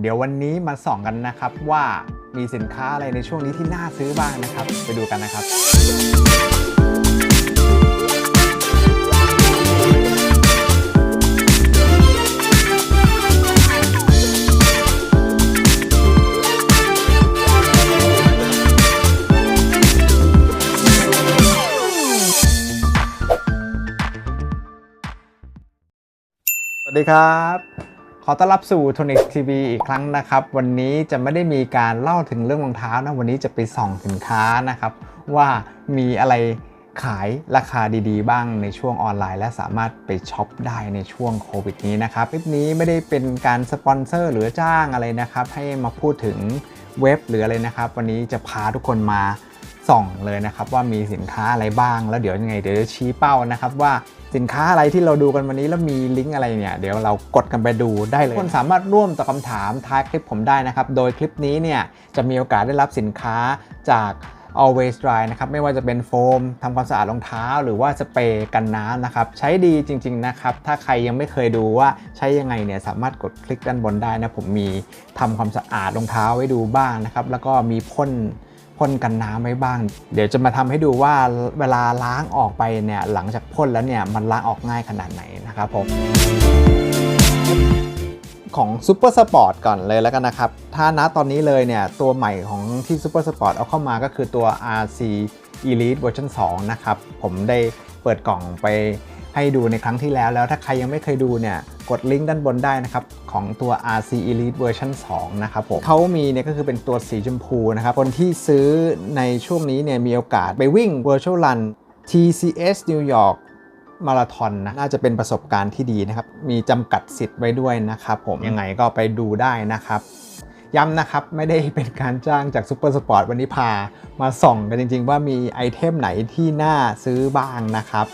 เดี๋ยววันนี้มาส่องกันนะครับว่ามีสินค้าอะไรในช่วงนี้ที่น่าซื้อบ้างนะครับ ไปดูกันนะครับสวัสดีครับ ขอต้อนรับสู่ Tonic TV อีกครั้งนะครับ วันนี้จะไม่ได้มีการเล่าถึงเรื่องรองเท้านะ วันนี้จะไปส่องสินค้านะครับ ว่ามีอะไรขายราคาดีๆ บ้างในช่วงออนไลน์ และสามารถไปช็อปได้ในช่วงโควิดนี้นะครับคลิปนี้ไม่ได้เป็นการสปอนเซอร์หรือจ้างอะไรนะครับ ให้มาพูดถึงเว็บหรืออะไรนะครับ วันนี้จะพาทุกคนมาส่องเลยนะครับ ว่ามีสินค้าอะไรบ้างแล้วเดี๋ยวยังไงเดี๋ยวจะชี้เป้านะครับว่า สินค้าอะไรที่เราดูกันวันนี้แล้วมีลิงก์อะไรเนี่ย เดี๋ยวเรากดกันไปดูได้เลยคนสามารถร่วมตอบคำถามท้ายคลิปผมได้นะครับ โดยคลิปนี้เนี่ยจะมีโอกาสได้รับสินค้าจาก Always Dry นะครับ ไม่ว่าจะเป็นโฟมทำความสะอาดรองเท้า หรือว่าสเปรย์กันน้ำนะครับ ใช้ดีจริง ๆ นะครับ ถ้าใครยังไม่เคยดูว่าใช้ยังไงเนี่ย สามารถกดคลิกด้านบนได้นะ ผมมีทำความสะอาดรองเท้าไว้ดูบ้างนะครับ แล้วก็มีพ่น พ่นกันน้ำไว้บ้าง เดี๋ยวจะมาทำให้ดูว่าเวลาล้างออกไปเนี่ยหลังจากพ่นแล้วเนี่ยมันล้างออกง่ายขนาดไหนนะครับผมของ Super Sport ก่อนเลยแล้วกันนะครับ ถ้าณตอนนี้เลยเนี่ย ตัวใหม่ของที่ Super Sport เอาเข้ามาก็คือตัว RC Elite Version 2 นะครับ ผมได้เปิดกล่องไปให้ดูในครั้งที่แล้วแล้วถ้าใครยังไม่เคยดูเนี่ย กดลิงก์ด้านบนได้นะครับ ของตัว RC Elite Version 2 นะครับผมเขามีเนี่ยก็คือเป็นตัวสีชมพูนะครับ คนที่ซื้อในช่วงนี้เนี่ยมีโอกาสไปวิ่ง Virtual Run TCS New York มาราธอนนะน่าจะเป็นประสบการณ์ที่ดีนะครับ มีจำกัดสิทธิ์ไว้ด้วยนะครับผมยังไงก็ไปดูได้นะครับย้ำนะครับ ไม่ได้เป็นการจ้างจาก Super Sport วันนี้พา มาส่องกันจริง ๆ ว่ามีไอเทมไหนที่น่าซื้อบ้างนะครับ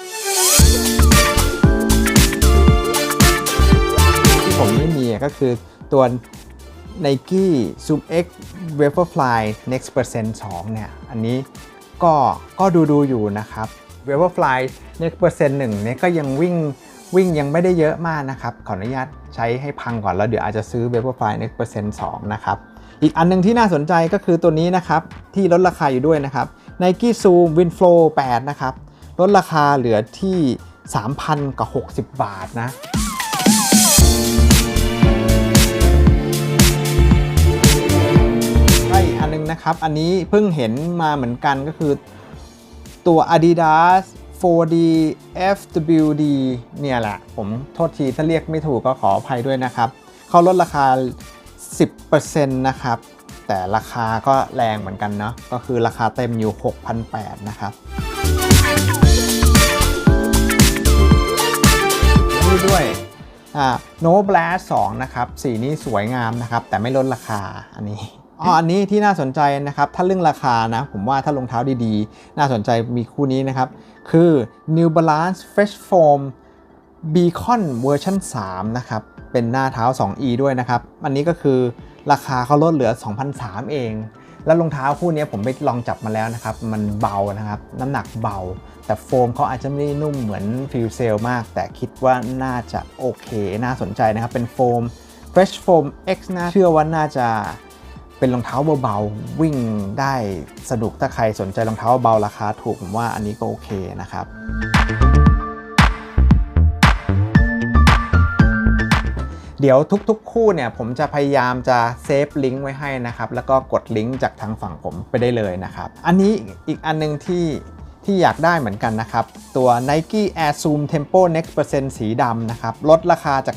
ผมไม่มีก็คือตัว Nike Zoom X Vaporfly Next Percent 2 เนี่ย อันนี้ก็ก็ดูดูอยู่นะครับ Vaporfly Next Percent 1เนี่ยก็ยังวิ่งวิ่งยังไม่ได้เยอะมากนะครับ ขออนุญาตใช้ให้พังก่อนแล้วเดี๋ยวอาจจะซื้อ Vaporfly Next Percent 2 นะครับ อีกอันหนึงที่น่าสนใจก็คือตัวนี้นะครับ ที่ลดราคาอยู่ด้วยนะครับ Nike Zoom Winflow 8 นะครับ ลดราคาเหลือที่ 3,000กับ60 บาทนะ นะครับ อันนี้เพิ่งเห็นมาเหมือนกันก็คือตัว Adidas 4D FWD เนี่ยแหละ ผมโทษทีถ้าเรียกไม่ถูกก็ขออภัยด้วยนะครับ เขาลดราคา 10%นะครับ แต่ราคาก็แรงเหมือนกันเนาะก็คือราคาเต็มอยู่ 6,800 นะครับนี่ด้วยอ่า No Blast 2นะครับ สีนี้สวยงามนะครับ แต่ไม่ลดราคาอันนี้ อ๋ออันนี้ที่น่าสนใจนะครับถ้าเรื่องราคานะ ผมว่าถ้ารองเท้าดีๆ น่าสนใจมีคู่นี้นะครับ คือ New Balance Fresh Foam Beacon เวอร์ชัน3นะครับ เป็นหน้าเท้า 2E ด้วยนะครับ อันนี้ก็คือราคาเขาลดเหลือ 2,003เอง แล้วรองเท้าคู่นี้ผมไปลองจับมาแล้วนะครับ มันเบานะครับ น้ำหนักเบา แต่โฟมเขาอาจจะไม่ได้นุ่มเหมือนฟิลเซลมาก แต่คิดว่าน่าจะโอเค น่าสนใจนะครับ เป็นโฟม Fresh Foam X นะเชื่อว่าน่าจะ เป็นรองเท้าเบาๆวิ่งได้สนุกถ้าใครสนใจรองเท้าเบาราคาถูกผมว่าอันนี้ก็โอเคนะครับเดี๋ยวทุกๆ คู่เนี่ยผมจะพยายามจะเซฟลิงก์ไว้ให้นะครับ แล้วก็กดลิงก์จากทางฝั่งผมไปได้เลยนะครับ อันนี้อีกอันนึงที่ที่อยากได้เหมือนกันนะครับ ตัว Nike Air Zoom Tempo Next Percent สีดำนะครับ ลดราคาจาก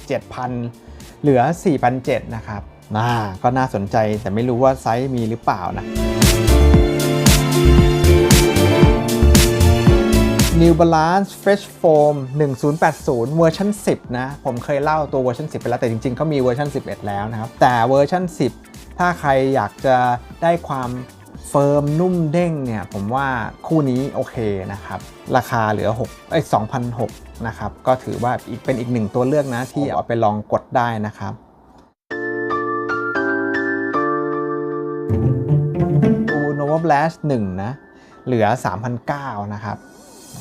7,000 เหลือ 4,700นะครับ น่าก็น่าสนใจแต่ไม่รู้ว่าไซส์มีหรือเปล่านะ New Balance Fresh Foam 1080 เวอร์ชัน10 นะ ผมเคยเล่าตัวเวอร์ชัน10 ไปแล้ว แต่จริงๆเขามีเวอร์ชัน11 แล้วนะครับ แต่เวอร์ชัน10 ถ้าใครอยากจะได้ความเฟิร์มนุ่มเด้งเนี่ย ผมว่าคู่นี้โอเคนะครับ ราคาเหลือ6เอ้ย2,006นะครับ ก็ถือว่าอีกเป็นอีกหนึ่งตัวเลือกนะที่เอาไปลองกดได้นะครับ ดู Nova Blast 1นะ เหลือ 3,009นะครับ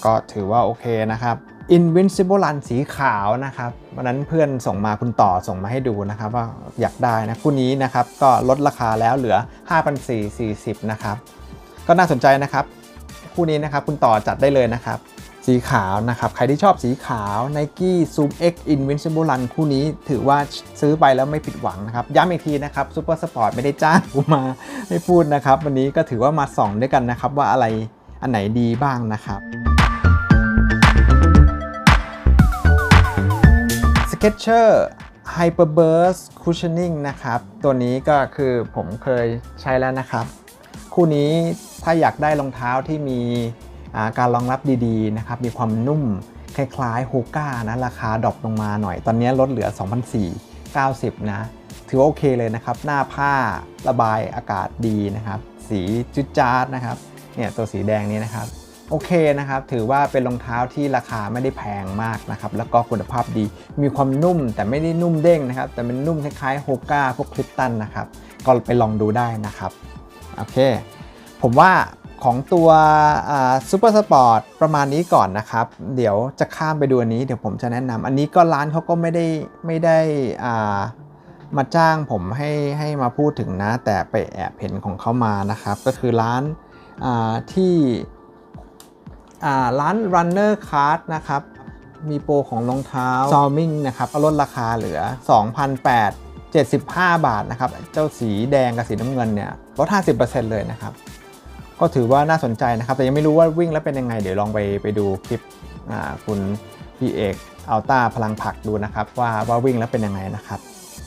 ก็ถือว่าโอเคนะครับ Invincible Run สีขาวนะครับ วันนั้นเพื่อนส่งมาคุณต่อส่งมาให้ดูนะครับว่าอยากได้นะคู่นี้นะครับ ก็ลดราคาแล้วเหลือ 5,440 นะครับ ก็น่าสนใจนะครับ คู่นี้นะครับคุณต่อจัดได้เลยนะครับ สีขาวนะครับ ใครที่ชอบสีขาว Nike Zoom X Invincible Run คู่นี้ถือว่าซื้อไปแล้วไม่ผิดหวังนะครับ ย้ำอีกทีนะครับ Super Sport ไม่ได้จ้างกูมาให้พูดนะครับ วันนี้ก็ถือว่ามาส่องด้วยกันนะครับ ว่าอะไรอันไหนดีบ้างนะครับ Sketcher Hyperburst Cushioning นะครับ ตัวนี้ก็คือผมเคยใช้แล้วนะครับ คู่นี้ถ้าอยากได้รองเท้าที่มี การรองรับดีๆนะครับมีความนุ่มคล้ายๆฮูก้านะราคาดรอปลงมาหน่อย ตอนนี้ลดเหลือ 2,490 นะ ถือว่าโอเคเลยนะครับ หน้าผ้าระบายอากาศดีนะครับ สีจุดจาร์ดนะครับเนี่ยตัวสีแดงนี้นะครับ โอเคนะครับ ถือว่าเป็นรองเท้าที่ราคาไม่ได้แพงมากนะครับ แล้วก็คุณภาพดีมีความนุ่มแต่ไม่ได้นุ่มเด้งนะครับ แต่เป็นนุ่มคล้ายๆโฮก้าพวกคลิปตันนะครับ ก็ไปลองดูได้นะครับ โอเค ผมว่า ของตัวซูเปอร์สปอร์ตประมาณนี้ก่อนนะครับ เดี๋ยวจะข้ามไปดูอันนี้เดี๋ยวผมจะแนะนำอันนี้ก็ร้านเขาก็ไม่ได้ไม่ได้มาจ้างผมให้ให้มาพูดถึงนะ แต่ไปแอบเห็นของเขามานะครับ ก็คือร้านาที่ร้าน Runner Card นะครับ มีโปรของรองเท้า s o m i n g นะครับลดราคาเหลือ 2,875 บาทนะครับ เจ้าสีแดงกับสีน้ำเงินเนี่ยลด 50%เลยนะครับ ก็ถือว่าน่าสนใจนะครับ แต่ยังไม่รู้ว่าวิ่งแล้วเป็นยังไง เดี๋ยวลองไปไปดูคลิปคุณพี่เอกอัลต้าพลังผักดูนะครับ ว่าว่าวิ่งแล้วเป็นยังไงนะครับ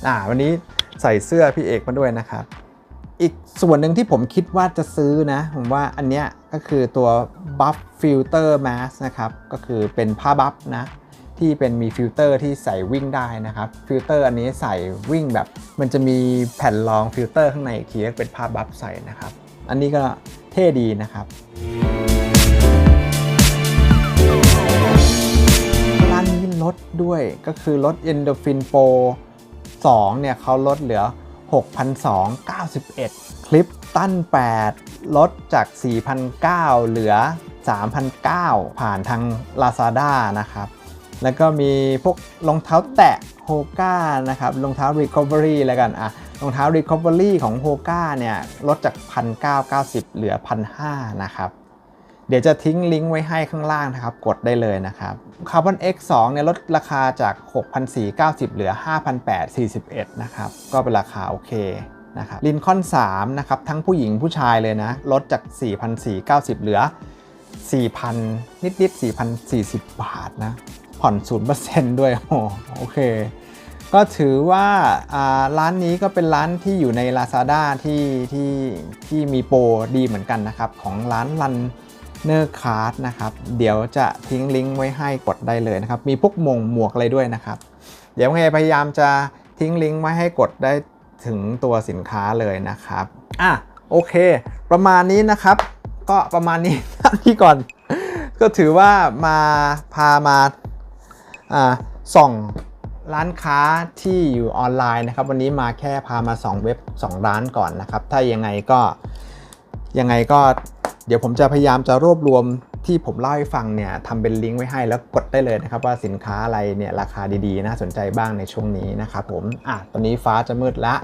อ่าวันนี้ใส่เสื้อพี่เอกมาด้วยนะครับ อีกส่วนหนึ่งที่ผมคิดว่าจะซื้อนะ ผมว่าอันเนี้ยก็คือตัว buff filter mask นะครับ ก็คือเป็นผ้าบัฟนะที่เป็นมีฟิลเตอร์ที่ใส่วิ่งได้นะครับฟิลเตอร์อันนี้ใส่วิ่งแบบ มันจะมีแผ่นรองฟิลเตอร์ข้างในอีกทีก็เป็นผ้าบัฟใส่นะครับ อันนี้ก็ เท่ดีนะครับร้านนี้ลดด้วยก็คือลด Endorphin Pro 2 เนี่ยเขาลดเหลือ 6,291 คลิปตั้น 8 ลดจาก 4,009 เหลือ 3,009 ผ่านทาง Lazada นะครับ แล้วก็มีพวกรองเท้าแตะโฮก้านะครับรองเท้า Recovery แล้วกันอะ รองเท้า Recovery ของโฮก้าเนี่ยลดจาก 1,990 เหลือ 1,500 นะครับ เดี๋ยวจะทิ้งลิงก์ไว้ให้ข้างล่างนะครับ กดได้เลยนะครับ Carbon X2 เนี่ยลดราคาจาก 6,490 เหลือ 5,841 นะครับ ก็เป็นราคาโอเคนะครับลินคอน3นะครับ ทั้งผู้หญิงผู้ชายเลยนะ ลดจาก 4,490 เหลือ 4,000 นิดๆ4,040 บาทนะ ผ่อน 0%ด้วยโอ้โอเค ก็ถือว่าร้านนี้ก็เป็นร้านที่อยู่ใน Lazada ที่ที่ที่มีโปรดีเหมือนกันนะครับ ของร้านรันเนอร์คาร์ดนะครับ เดี๋ยวจะทิ้งลิงก์ไว้ให้กดได้เลยนะครับ มีพวกมงหมวกอะไรด้วยนะครับ เดี๋ยวไงพยายามจะทิ้งลิงก์ไว้ให้กดได้ถึงตัวสินค้าเลยนะครับ อะโอเค ประมาณนี้นะครับ ก็ประมาณนี้ที่ก่อน ก็ถือว่ามาพามาอ่าส่อง ร้านค้าที่อยู่ออนไลน์นะครับ วันนี้มาแค่พามา 2 เว็บ 2 ร้านก่อนนะครับ ถ้ายังไงก็ยังไงก็เดี๋ยวผมจะพยายามจะรวบรวมที่ผมเล่าให้ฟังเนี่ยทำเป็นลิงก์ไว้ให้แล้วกดได้เลยนะครับว่าสินค้าอะไรเนี่ยราคาดีๆน่าสนใจบ้างในช่วงนี้นะครับผมอะตอนนี้ฟ้าจะมืดละ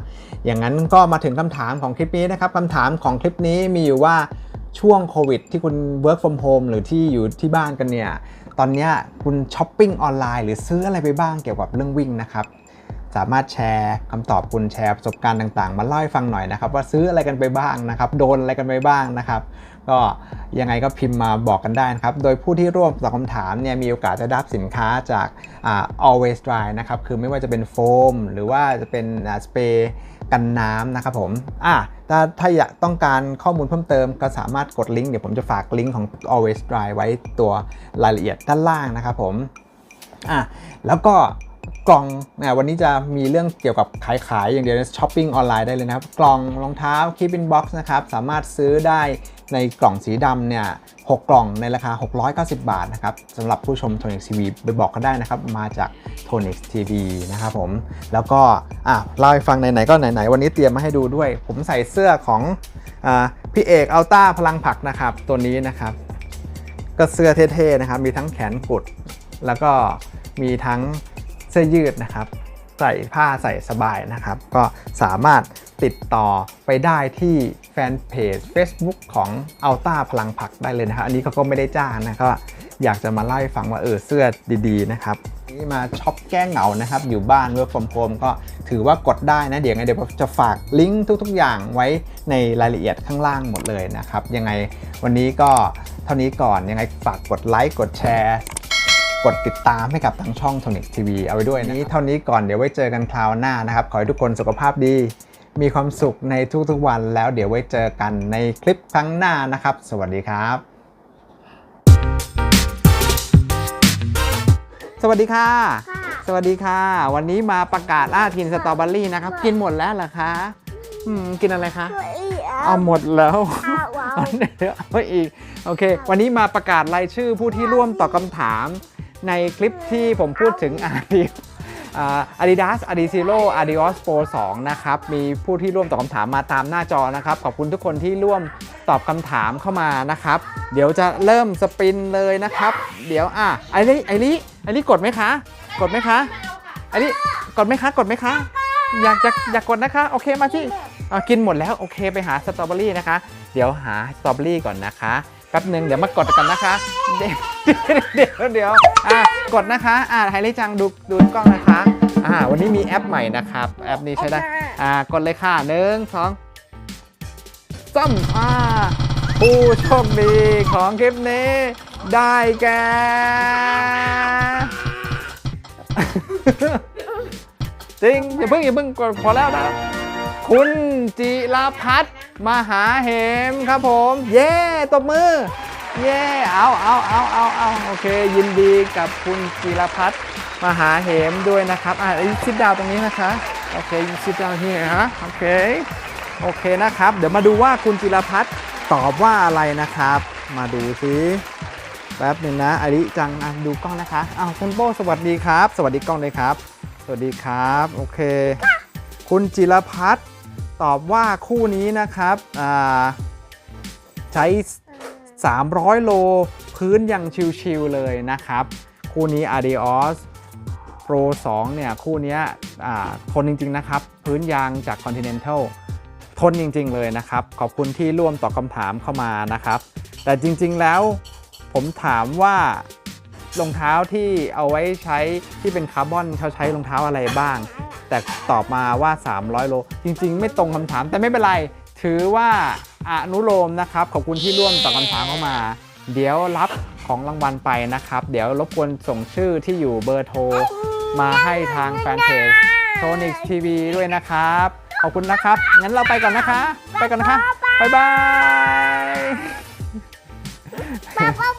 อย่างนั้นก็มาถึงคำถามของคลิปนี้นะครับคำถามของคลิปนี้มีอยู่ว่าช่วงโควิดที่คุณ work from home หรือที่อยู่ที่บ้านกันเนี่ย ตอนนี้คุณช้อปปิ้งออนไลน์หรือซื้ออะไรไปบ้างเกี่ยวกับเรื่องวิ่งนะครับ สามารถแชร์คำตอบคุณแชร์ประสบการณ์ต่างๆ มาเล่าให้ฟังหน่อยนะครับ ว่าซื้ออะไรกันไปบ้างนะครับ โดนอะไรกันไปบ้างนะครับ ก็ยังไงก็พิมพ์มาบอกกันได้นะครับ โดยผู้ที่ร่วมตอบคำถามเนี่ยมีโอกาสจะได้รับสินค้าจากอ่า always dry นะครับคือไม่ว่าจะเป็นโฟมหรือว่าจะเป็นสเปรย์ กันน้ำนะครับผมอะถ้าถ้าอยากต้องการข้อมูลเพิ่มเติมก็สามารถกดลิงก์เดี๋ยวผมจะฝากลิงก์ของ always dry ไว้ตัวรายละเอียดด้านล่างนะครับผมอะแล้วก็กล่องนะวันนี้จะมีเรื่องเกี่ยวกับขายขายอย่างเดียวช้อปปิ้งออนไลน์ได้เลยนะครับ กล่องรองเท้า Keep in Box นะครับ สามารถซื้อได้ ในกล่องสีดำเนี่ย6กล่องในราคา 690 บาทนะครับสำหรับผู้ชม Tonix TV ไปบอกกันได้นะครับ มาจาก Tonix TV นะครับผม แล้วก็อะเล่าให้ฟังไหนๆก็ไหนๆ วันนี้เตรียมมาให้ดูด้วย ผมใส่เสื้อของอพี่เอกอัลต้าพลังผักนะครับ ตัวนี้นะครับ ก็เสื้อเท่ๆนะครับ มีทั้งแขนกุด แล้วก็มีทั้งเสื้อยืดนะครับ ใส่ผ้าใส่สบายนะครับ ก็สามารถติดต่อไปได้ที่แฟนเพจ Facebook ของอัลต้าพลังผักได้เลยนะครับอันนี้เขาก็ไม่ได้จ้างนะก็อยากจะมาเล่าให้ฟังว่าเออเสื้อดี ๆ นะครับนี่มาช็อปแก้เหงานะครับ อยู่บ้าน work from home ก็ถือว่ากดได้นะ เดี๋ยวไงเดี๋ยวผมจะฝากลิงก์ทุก ๆ อย่างไว้ในรายละเอียดข้างล่างหมดเลยนะครับ ยังไงวันนี้ก็เท่านี้ก่อนยังไงฝากกดไลค์กดแชร์ กดติดตามให้กับทางช่อง Tonic TV เอาไว้ด้วยนี้เท่านี้ก่อนเดี๋ยวไว้เจอกันคราวหน้านะครับ ขอให้ทุกคนสุขภาพดี มีความสุขในทุกๆวันแล้วเดี๋ยวไว้เจอกันในคลิปครั้งหน้านะครับ สวัสดีครับ สวัสดีค่ะค่ะสวัสดีค่ะ วันนี้มาประกาศล่ากินสตรอเบอรี่นะครับ กินหมดแล้วเหรอคะอืมกินอะไรคะตัวอีเอาหมดแล้วอ้าวว้าวเอาเดี๋ยวเอาอีก โอเค วันนี้มาประกาศรายชื่อผู้ที่ร่วมตอบคำถาม ในคลิปที่ผมพูดถึงอาดิอาดิดาสอาดิซิโลอาดิออสโป2นะครับ มีผู้ที่ร่วมตอบคำถามมาตามหน้าจอนะครับ ขอบคุณทุกคนที่ร่วมตอบคำถามเข้ามานะครับ เดี๋ยวจะเริ่มสปินเลยนะครับ เดี๋ยวอะไอริไอริไอริกดไหมคะ กดไหมคะไอริกดไหมคะกดไหมคะอยากจะอยากกดนะคะ โอเคมาที่กินหมดแล้ว โอเคไปหาสตรอเบอรี่นะคะ เดี๋ยวหาสตรอเบอรี่ก่อนนะคะ แป๊บหนึ่งเดี๋ยวมากดกันนะคะ เดี๋ยวเดี๋ยวเดี๋ยวอะกดนะคะ อ่าไฮริจังดูดูกล้องนะคะอ่าวันนี้มีแอปใหม่นะครับ แอปนี้ใช้ได้ อ่ากดเลยค่ะหนึ่งสองซ้ำอ่าผู้โชคดีของคลิปนี้ ได้แก่จริงอย่าเพิ่งอย่าเพิ่งกดพอแล้วนะ คุณจิรพัฒน์มหาเหมครับผม เย้ตบมือ เย้เอาเอาเอาเอาเอาโอเค ยินดีกับคุณจิรพัฒน์มหาเหมด้วยนะครับอะซิดดาวตรงนี้นะคะโอเคซิดดาวที่ไหนฮะโอเคโอเคนะครับ เดี๋ยวมาดูว่าคุณจิรพัฒน์ตอบว่าอะไรนะครับ มาดูซิแป๊บหนึ่งนะอริจังดูกล้องนะคะอ้าวคุณโบสวัสดีครับ สวัสดีกล้องเลยครับ สวัสดีครับ โอเค คุณจิรพัฒน์ ตอบว่าคู่นี้นะครับอ่าใช้ 300 โลพื้นยังชิวๆเลยนะครับ คู่นี้ Adios Pro 2 เนี่ย คู่นี้ทนจริงๆนะครับ พื้นยางจาก Continental ทนจริงๆเลยนะครับ ขอบคุณที่ร่วมตอบคำถามเข้ามานะครับ แต่จริงๆแล้วผมถามว่ารองเท้าที่เอาไว้ใช้ที่เป็นคาร์บอนเขาใช้รองเท้าอะไรบ้าง แต่ตอบมาว่า 300 โล จริง ๆ ไม่ตรงคำถาม แต่ไม่เป็นไร ถือว่าอนุโลมนะครับ ขอบคุณที่ร่วมตอบคำถามเข้ามา เดี๋ยวรับของรางวัลไปนะครับ เดี๋ยวรบกวนส่งชื่อที่อยู่เบอร์โทร มาให้ทางแฟนเพจ t o n i x TV ด้วยนะครับ ขอบคุณนะครับ งั้นเราไปก่อนนะคะ ไปก่อนนะคะ บ๊ายบาย